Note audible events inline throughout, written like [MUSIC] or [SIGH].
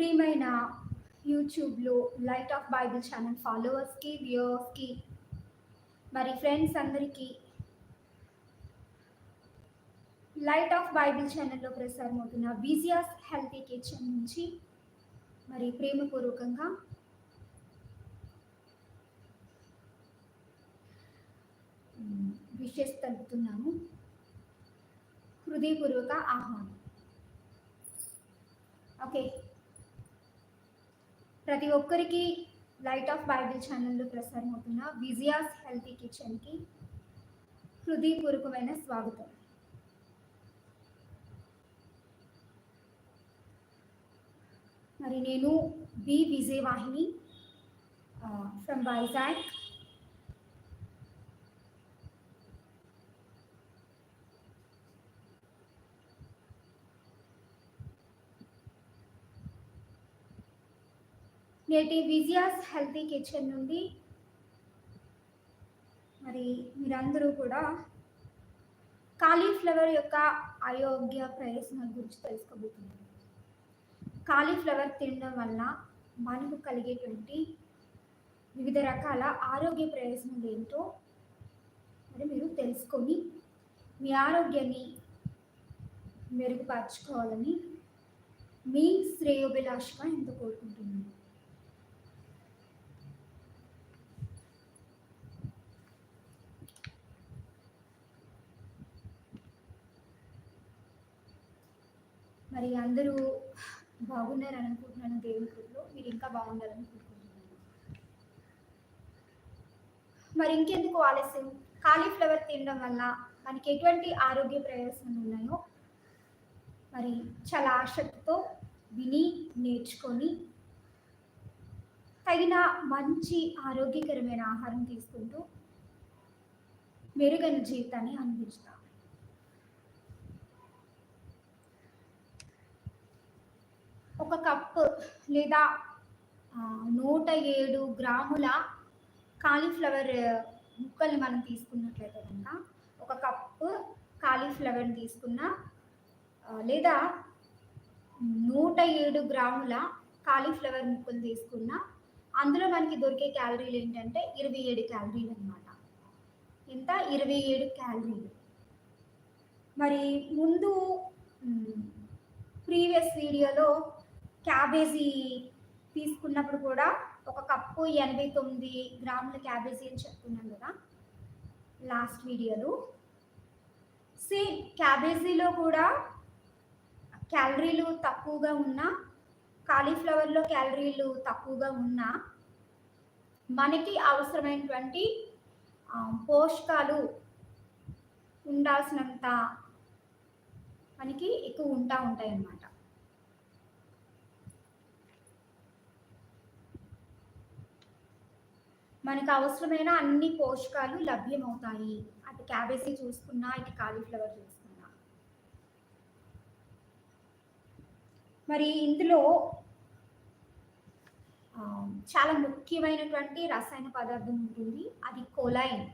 ప్రియమైన యూట్యూబ్లో light of Bible channel ఫాలోవర్స్కి వ్యూవర్స్కి మరి ఫ్రెండ్స్ అందరికీ లైట్ ఆఫ్ బైబిల్ ఛానల్లో ప్రసారం అవుతున్న బీజియాస్ హెల్తీ కిచెన్ నుంచి మరి ప్రేమపూర్వకంగా విషెస్ తెలుపుతున్నాము. హృదయపూర్వక ఆహ్వానం. ఓకే. ప్రతి ఒక్కరికి లైట్ ఆఫ్ బైబిల్ ఛానల్లో ప్రసారం అవుతున్న విజియాస్ హెల్తీ కిచెన్కి హృదయపూర్వకమైన స్వాగతం. మరి నేను బి విజయవాహిని ఫ్రమ్ వైజాగ్ నేటి విజియాస్ హెల్తీ కిచెన్ నుండి మరి మీరందరూ కూడా కాలీఫ్లవర్ యొక్క అయోగ్య ప్రయోజనాల గురించి తెలుసుకోబోతున్నారు. కాలీఫ్లవర్ తినడం వల్ల మనకు కలిగేటువంటి వివిధ రకాల ఆరోగ్య ప్రయోజనాలు ఏంటో మరి మీరు తెలుసుకొని మీ ఆరోగ్యాన్ని మెరుగుపరచుకోవాలని మీ శ్రేయోభిలాషగా ఎంతో కోరుకుంటున్నాను మరి అందరూ బాగున్నారని అనుకుంటున్నాను దేవుని కృపలో. మీరు ఇంకా బాగుండాలని కోరుకుంటున్నాను మరి ఇంకెందుకు ఆలస్యం? కాలీఫ్లవర్ తినడం వల్ల మనకి ఎటువంటి ఆరోగ్య ప్రయోజనాలు ఉన్నాయో మరి చాలా ఆసక్తితో విని నేర్చుకొని తగిన మంచి ఆరోగ్యకరమైన ఆహారం తీసుకుంటూ మెరుగైన జీవితాన్ని అందిస్తాం ఒక కప్పు లేదా నూట ఏడు గ్రాముల కాలీఫ్లవర్ ముక్కల్ని మనం తీసుకున్నట్లయితే కనుక ఒక కప్పు కాలీఫ్లవర్ని తీసుకున్న లేదా నూట ఏడు గ్రాముల కాలీఫ్లవర్ ముక్కలు తీసుకున్న అందులో మనకి దొరికే క్యాలరీలు ఏంటంటే ఇరవై ఏడు క్యాలరీలు అనమాట ఎంత ఇరవై ఏడు క్యాలరీలు. మరి ముందు ప్రీవియస్ వీడియోలో క్యాబేజీ తీసుకున్నప్పుడు కూడా ఒక కప్పు ఎనభై తొమ్మిది గ్రాముల క్యాబేజీ అని చెప్తున్నాను కదా లాస్ట్ వీడియోలో. సేమ్ క్యాబేజీలో కూడా క్యాలరీలు తక్కువగా ఉన్న కాలీఫ్లవర్లో క్యాలరీలు తక్కువగా ఉన్న మనకి అవసరమైనటువంటి పోషకాలు ఉండాల్సినంత మనకి ఎక్కువ ఉంటా ఉంటాయి అన్నమాట మనకు అవసరమైన అన్ని పోషకాలు లభ్యమవుతాయి. అటు క్యాబేజీ చూసుకున్నా ఇటు కాలీఫ్లవర్ చూసుకున్నా. మరి ఇందులో చాలా ముఖ్యమైనటువంటి రసాయన పదార్థం ఉంటుంది. అది కొలైన్.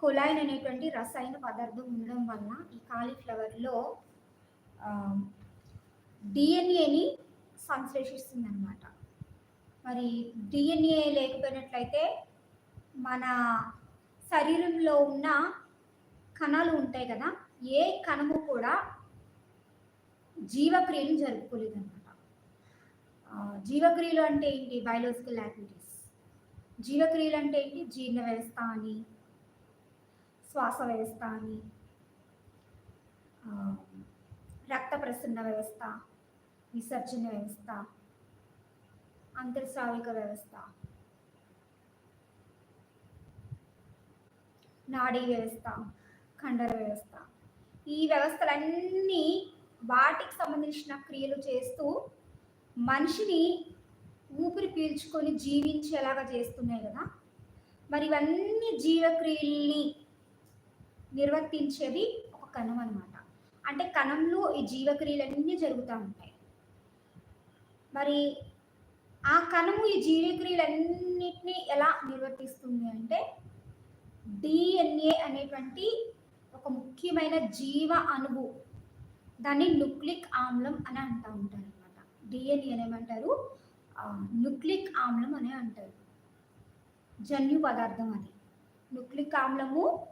కొలైన్ అనేటువంటి రసాయన పదార్థం ఉండడం వల్ల ఈ కాలీఫ్లవర్లో డిఎన్ఏని సంశ్లేషిస్తుంది అనమాట మరి డిఎన్ఏ లేకపోయినట్లయితే మన శరీరంలో ఉన్న కణాలు ఉంటాయి కదా ఏ కణము కూడా జీవక్రియను జరుపుకోలేదు అనమాట జీవక్రియలు అంటే ఏంటి? బయాలజికల్ యాక్టివిటీస్ జీవక్రియలు అంటే ఏంటి? జీర్ణ వ్యవస్థ అని శ్వాస వ్యవస్థ అని రక్త ప్రసరణ వ్యవస్థ విసర్జన వ్యవస్థ అంతర్స్రావిక వ్యవస్థ. నాడీ వ్యవస్థ కండర వ్యవస్థ. ఈ వ్యవస్థలన్నీ వాటికి సంబంధించిన క్రియలు చేస్తూ మనిషిని ఊపిరి పీల్చుకొని జీవించేలాగా చేస్తున్నాయి కదా. మరి ఇవన్నీ జీవక్రియల్ని నిర్వర్తించేది ఒక కణం అనమాట అంటే కణంలో ఈ జీవక్రియలన్నీ జరుగుతూ ఉంటాయి. మరి ఆ కణము ఈ జీవక్రియలన్నింటినీ ఎలా నిర్వర్తిస్తుంది అంటే డిఎన్ఏ అనేటువంటి ఒక ముఖ్యమైన జీవ అణువు. దాన్ని న్యూక్లిక్ ఆమ్లం అని అంటూ ఉంటారు అనమాట డిఎన్ఏ ఏమంటారు? న్యూక్లిక్ ఆమ్లం అని అంటారు. జన్యు పదార్థం అది. న్యూక్లిక్ ఆమ్లము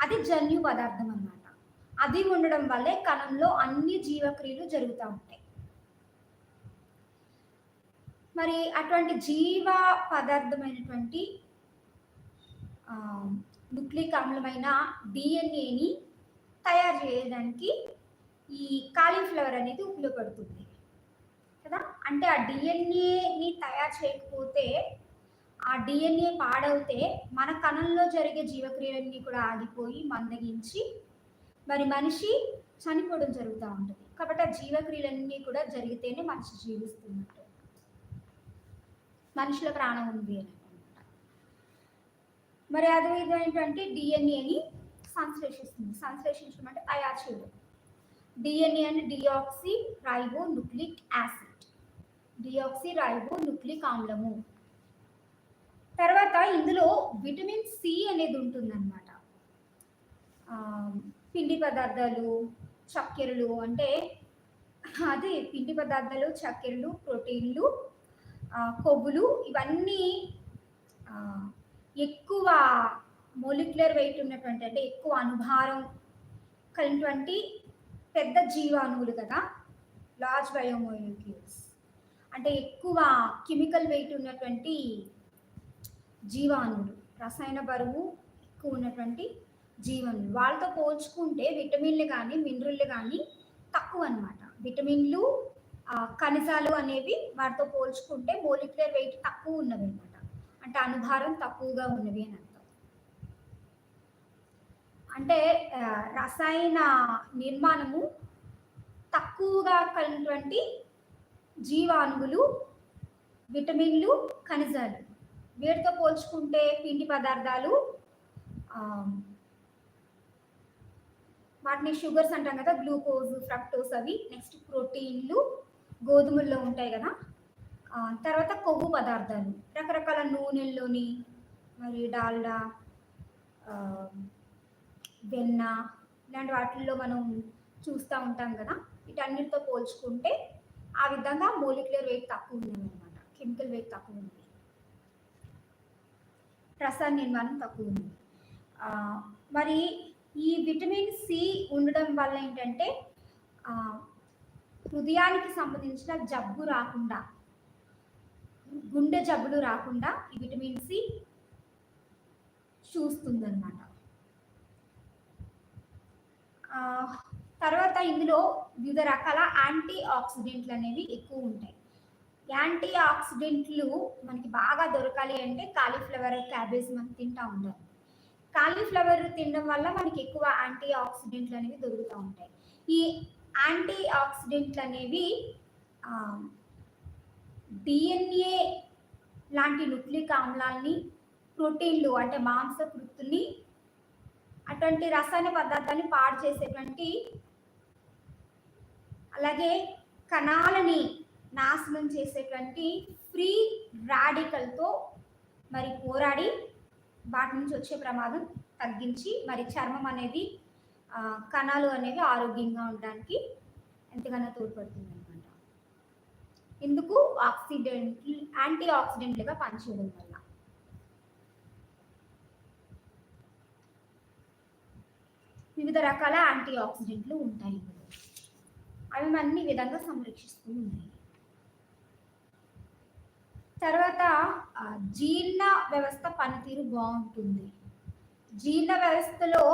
అది జన్యు పదార్థం అన్నమాట. అది ఉండడం వల్లే కణంలో అన్ని జీవక్రియలు జరుగుతూ ఉంటాయి. మరి అటువంటి జీవ పదార్థమైనటువంటి నుక్లిక్ అమ్లమైన డిఎన్ఏని తయారు చేయడానికి ఈ కాలీఫ్లవర్ అనేది ఉపయోగపడుతుంది. కదా? అంటే ఆ డిఎన్ఏని తయారు చేయకపోతే ఆ డిఎన్ఏ పాడవుతే మన కణంలో జరిగే జీవక్రియలన్నీ కూడా ఆగిపోయి మందగించి మరి మనిషి చనిపోవడం జరుగుతూ ఉంటుంది. కాబట్టి ఆ జీవక్రియలన్నీ కూడా జరిగితేనే మనిషి జీవిస్తున్నట్టు. మనుషుల ప్రాణం ఉంది అని మరి అదే ఏంటంటే డిఎన్ఏని సంశ్లేషిస్తుంది. సంశ్లేషించడం అంటే తయారు చేయడం డిఎన్ఏ అంటే deoxyribonucleic acid deoxyribonucleic ఆమ్లము. తర్వాత ఇందులో విటమిన్ సి అనేది ఉంటుందన్నమాట. పిండి పదార్థాలు చక్కెరలు అంటే అదే పిండి పదార్థాలు చక్కెరలు ప్రోటీన్లు కొవ్వులు ఇవన్నీ ఎక్కువ మొలిక్యులర్ వెయిట్ ఉన్నటువంటి అంటే ఎక్కువ అనుభారం కలిగినటువంటి పెద్ద జీవాణువులు కదా లార్జ్ బయోమోలిక్యూల్స్ అంటే ఎక్కువ కెమికల్ వెయిట్ ఉన్నటువంటి జీవాణువులు రసాయన బరువు ఎక్కువ ఉన్నటువంటి జీవనులు వాళ్ళతో పోల్చుకుంటే విటమిన్లు కానీ మినరల్లు కానీ తక్కువ అన్నమాట విటమిన్లు ఖనిజాలు అనేవి వాటితో పోల్చుకుంటే మోలిక్యులర్ వెయిట్ తక్కువ ఉన్నవి అనమాట అంటే అనుభారం తక్కువగా ఉన్నవి అని అర్థం. అంటే రసాయన నిర్మాణము తక్కువగా కలిగినటువంటి జీవాణువులు విటమిన్లు ఖనిజాలు. వీటితో పోల్చుకుంటే పిండి పదార్థాలు వాటిని షుగర్స్ అంటాం కదా గ్లూకోజ్ ఫ్రక్టోస్ అవి నెక్స్ట్ ప్రోటీన్లు గోధుమల్లో ఉంటాయి కదా? తర్వాత కొవ్వు పదార్థాలు. రకరకాల నూనెల్లోని మరి డాల్డా వెన్న ఇలాంటి వాటిల్లో మనం చూస్తూ ఉంటాం కదా? వీటన్నిటితో పోల్చుకుంటే ఆ విధంగా మోలిక్యులర్ వెయిట్ తక్కువ ఉంది కెమికల్ వెయిట్ తక్కువ ఉంది. రసాయన నిర్మాణం తక్కువ ఉంది. మరి ఈ విటమిన్ సి ఉండడం వల్ల ఏంటంటే హృదయానికి సంబంధించిన జబ్బు రాకుండా గుండె జబ్బులు రాకుండా ఈ విటమిన్ సి చూస్తుందన్నమాట. తర్వాత ఇందులో వివిధ రకాల యాంటీ ఆక్సిడెంట్లు అనేవి ఎక్కువ ఉంటాయి. యాంటీ ఆక్సిడెంట్లు మనకి బాగా దొరకాలి అంటే కాలీఫ్లవర్ క్యాబేజ్ మనం తింటా ఉండాలి కాలీఫ్లవర్ తినడం వల్ల మనకి ఎక్కువ యాంటీ ఆక్సిడెంట్లు అనేవి దొరుకుతూ ఉంటాయి. ఈ యాంటీ ఆక్సిడెంట్లు అనేవి డిఎన్ఏ లాంటి నుక్లిక్ ఆమ్లాల్ని ప్రోటీన్లు అంటే మాంసకృతుల్ని అటువంటి రసాయన పదార్థాన్ని పాడు చేసేటువంటి అలాగే కణాలని నాశనం చేసేటువంటి ఫ్రీ రాడికల్తో మరి పోరాడి వాటి నుంచి వచ్చే ప్రమాదం తగ్గించి మరి చర్మం అనేది కణాలు అనేవి ఆరోగ్యంగా ఉండడానికి ఎంతగానో తోడ్పడుతుంది అనమాట ఎందుకు ఆక్సిడెంట్ యాంటీ ఆక్సిడెంట్లుగా పనిచేయడం వల్ల. వివిధ రకాల యాంటీ ఆక్సిడెంట్లు ఉంటాయి అవి మనని విధంగా సంరక్షిస్తూ ఉన్నాయి. తర్వాత జీర్ణ వ్యవస్థ పనితీరు బాగుంటుంది. జీర్ణ వ్యవస్థలో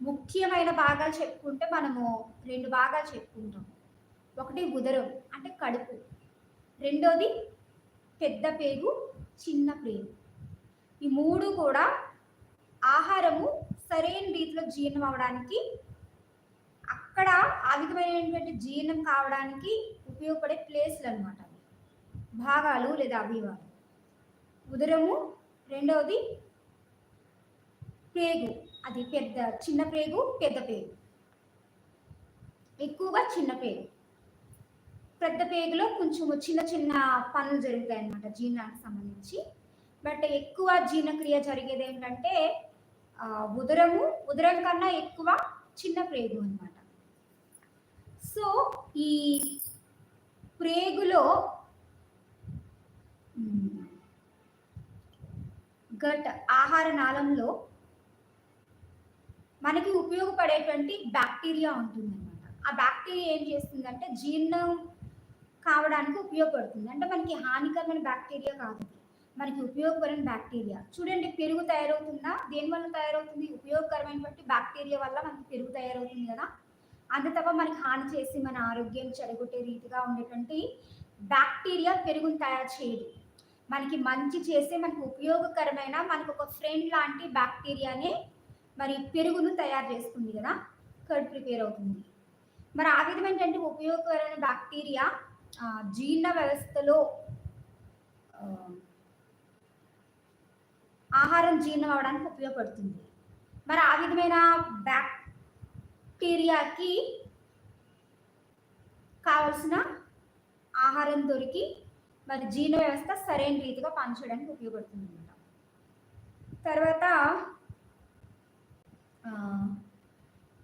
ముఖ్యమైన భాగాలు చెప్పుకుంటే మనము రెండు భాగాలు చెప్పుకుంటాం. ఒకటి ఉదరం అంటే కడుపు. రెండోది పెద్ద పేగు చిన్న పేగు ఈ మూడు కూడా ఆహారము సరైన రీతిలో జీర్ణం అవడానికి అక్కడ ఆ విధమైనటువంటి జీర్ణం కావడానికి ఉపయోగపడే ప్లేస్లు అనమాట భాగాలు లేదా అభివాలు ఉదరము రెండవది పేగు. అది పెద్ద చిన్న పేగు పెద్ద పేగు. ఎక్కువగా చిన్న పేగు. పెద్ద పేగులో కొంచెం చిన్న చిన్న పనులు జరుగుతాయి అన్నమాట జీర్ణానికి సంబంధించి. బట్ ఎక్కువ జీర్ణక్రియ జరిగేది ఏంటంటే ఉదరము ఉదరం కన్నా ఎక్కువ చిన్న ప్రేగు అనమాట సో ఈ ప్రేగులో గట్ ఆహార నాళంలో మనకి ఉపయోగపడేటువంటి బ్యాక్టీరియా ఉంటుందన్నమాట. ఆ బ్యాక్టీరియా ఏం చేస్తుందంటే జీర్ణం కావడానికి ఉపయోగపడుతుంది. అంటే మనకి హానికరమైన బ్యాక్టీరియా కాదు. మనకి ఉపయోగకరమైన బ్యాక్టీరియా చూడండి పెరుగు తయారవుతుందా? దేనివల్ల తయారవుతుంది? ఉపయోగకరమైనటువంటి బ్యాక్టీరియా వల్ల మనకి పెరుగు తయారవుతుంది కదా. అంతే తప్ప మనకి హాని చేసి మన ఆరోగ్యం చెడగొట్టే రీతిగా ఉండేటువంటి బ్యాక్టీరియా పెరుగును తయారు చేయదు. మనకి మంచి చేసే మనకు ఉపయోగకరమైన మనకు ఒక ఫ్రెండ్ లాంటి బ్యాక్టీరియానే మరి పెరుగును తయారు చేస్తుంది కదా కర్డ్ ప్రిపేర్ అవుతుంది. మరి ఆ విధమైనటువంటి ఉపయోగకరమైన బ్యాక్టీరియా జీర్ణ వ్యవస్థలో ఆహారం జీర్ణం అవడానికి ఉపయోగపడుతుంది. మరి ఆ విధమైన బ్యాక్టీరియాకి కావలసిన ఆహారం దొరికి మరి జీర్ణ వ్యవస్థ సరైన రీతిగా పనిచేయడానికి ఉపయోగపడుతుంది అనమాట తర్వాత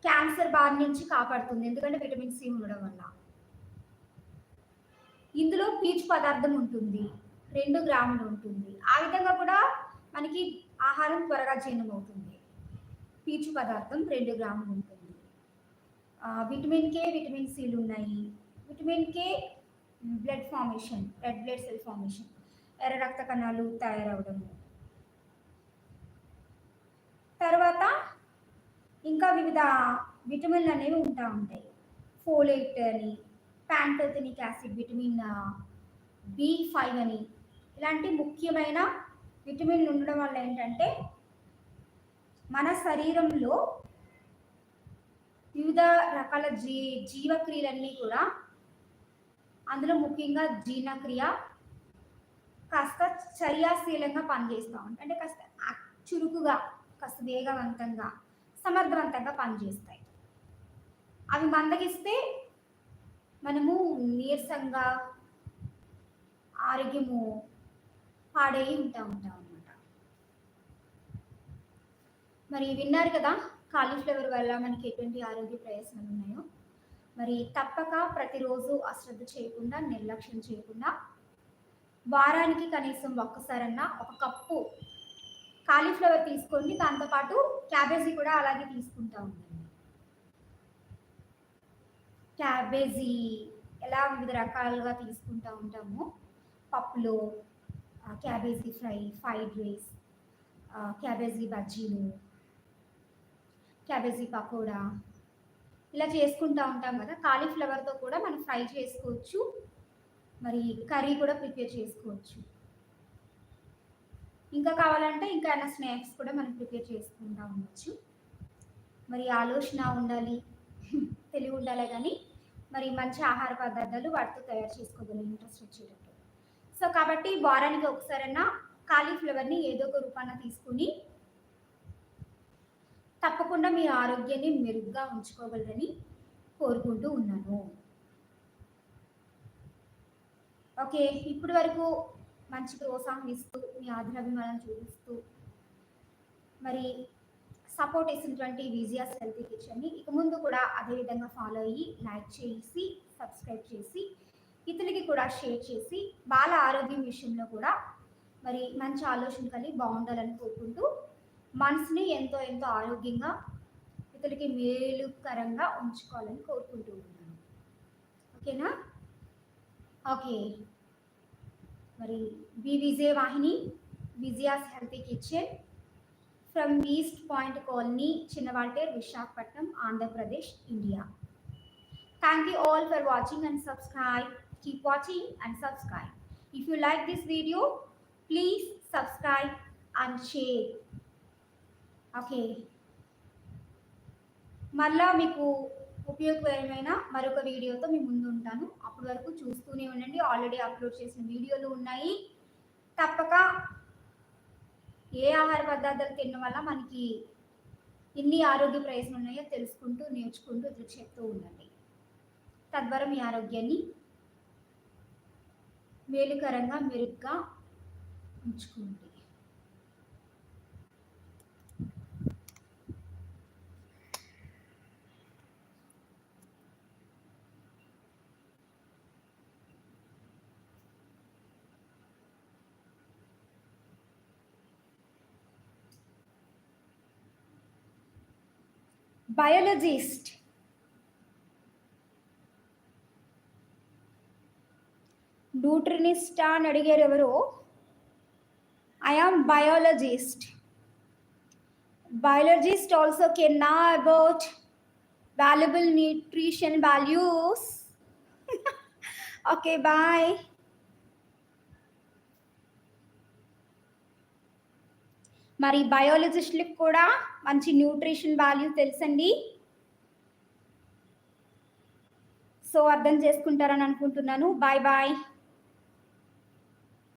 క్యాన్సర్ బారి నుంచి కాపాడుతుంది. ఎందుకంటే విటమిన్ సి ఉండడం వల్ల. ఇందులో పీచు పదార్థం ఉంటుంది. రెండు గ్రాములు ఉంటుంది. ఆ విధంగా కూడా మనకి ఆహారం త్వరగా జీర్ణం అవుతుంది పీచు పదార్థం రెండు గ్రాములు ఉంటుంది. విటమిన్ కే విటమిన్ సిలు ఉన్నాయి. Vitamin K blood formation red blood cell formation. ఎర్ర రక్త కణాలు తయారవడము. తర్వాత ఇంకా వివిధ విటమిన్లు అనేవి ఉంటా ఉంటాయి. ఫోలేట్ అని pantothenic acid vitamin B five అని. ఇలాంటి ముఖ్యమైన విటమిన్లు ఉండడం వల్ల ఏంటంటే మన శరీరంలో వివిధ రకాల జీ జీవక్రియలన్నీ కూడా అందులో ముఖ్యంగా జీర్ణక్రియ కాస్త చర్యాశీలంగా పనిచేస్తూ ఉంటాయి. అంటే కాస్త చురుకుగా కాస్త వేగవంతంగా సమర్థవంతంగా పనిచేస్తాయి. అవి మందగిస్తే మనము నీరసంగా ఆరోగ్యము పాడై ఉంటా ఉంటాం అనమాట మరి విన్నారు కదా కాలీఫ్లవర్ వల్ల మనకి ఎటువంటి ఆరోగ్య ప్రయోజనాలు ఉన్నాయో? మరి తప్పక ప్రతిరోజు అశ్రద్ధ చేయకుండా నిర్లక్ష్యం చేయకుండా వారానికి కనీసం ఒక్కసారన్నా ఒక కప్పు కాలీఫ్లవర్ తీసుకోండి. దాంతోపాటు క్యాబేజీ కూడా అలాగే తీసుకుంటా ఉండండి. క్యాబేజీ ఎలా వివిధ రకాలుగా తీసుకుంటూ ఉంటాము పప్పులో cabbage fry fried rice cabbage బజ్జీలు క్యాబేజీ పకోడా ఇలా చేసుకుంటూ ఉంటాం కదా. కాలీఫ్లవర్తో కూడా మనం ఫ్రై చేసుకోవచ్చు. మరి కర్రీ కూడా ప్రిపేర్ చేసుకోవచ్చు. ఇంకా కావాలంటే ఇంకా ఏమైనా స్నాక్స్ కూడా మనం ప్రిపేర్ చేసుకుంటూ ఉండొచ్చు. మరి ఆలోచన ఉండాలి తెలివి ఉండాలి కానీ మరి మంచి ఆహార పదార్థాలు వాటితో తయారు చేసుకోగలం ఇంట్రెస్ట్ వచ్చేటట్టు. సో కాబట్టి వారానికి ఒకసారైనా కాలీఫ్లవర్ని ఏదో ఒక రూపాన తీసుకుని తప్పకుండా మీ ఆరోగ్యాన్ని మెరుగ్గా ఉంచుకోగలరని కోరుకుంటూ ఉన్నాను. ఓకే ఇప్పటి వరకు మంచి ప్రోత్సాహం ఇస్తూ మీ ఆదరాభిమానం చూపిస్తూ మరి సపోర్ట్ ఇస్తున్నటువంటి విజియాస్ హెల్త్ కిచెన్ని ఇక ముందు కూడా అదేవిధంగా ఫాలో అయ్యి లైక్ చేసి సబ్స్క్రైబ్ చేసి ఇతరులకి కూడా షేర్ చేసి బాల ఆరోగ్యం విషయంలో కూడా మరి మంచి ఆలోచన కలిగి బాగుండాలని కోరుకుంటూ మనసుని ఎంతో ఎంతో ఆరోగ్యంగా ఇతరులకి మేలుకరంగా ఉంచుకోవాలని కోరుకుంటూ ఉన్నాను. ఓకేనా ఓకే మరి B Vijaya Vahini Vijaya's healthy kitchen from East Point Colony Chinnawaltair Visakhapatnam Andhra Pradesh India thank you all for watching and subscribe keep watching and subscribe if you like this video please subscribe and share okay మళ్ళా మీకు ఉపయోగకరమైన మరొక వీడియోతో మీ ముందు ఉంటాను. అప్పటి వరకు చూస్తూనే ఉండండి. ఆల్రెడీ అప్లోడ్ చేసిన వీడియోలు ఉన్నాయి. తప్పక ఏ ఆహార పదార్థాలు తినడం వల్ల మనకి ఎన్ని ఆరోగ్య ప్రయోజనాలు ఉన్నాయో తెలుసుకుంటూ నేర్చుకుంటూ ఇట్లా చెప్తూ ఉండండి. తద్వారా మీ ఆరోగ్యాన్ని మేలుకరంగా మెరుగ్గా ఉంచుకోండి biologist. Nutritionist ಅಂತ ಅಡಿಗೆರೆವರು i am biologist. Biologist also can know about valuable nutrition values. [LAUGHS] Okay bye. మరి బయాలజిస్ట్లకు కూడా మంచి న్యూట్రిషన్ వాల్యూ తెలుసండి. సో అర్థం చేసుకుంటారని అనుకుంటున్నాను. Bye bye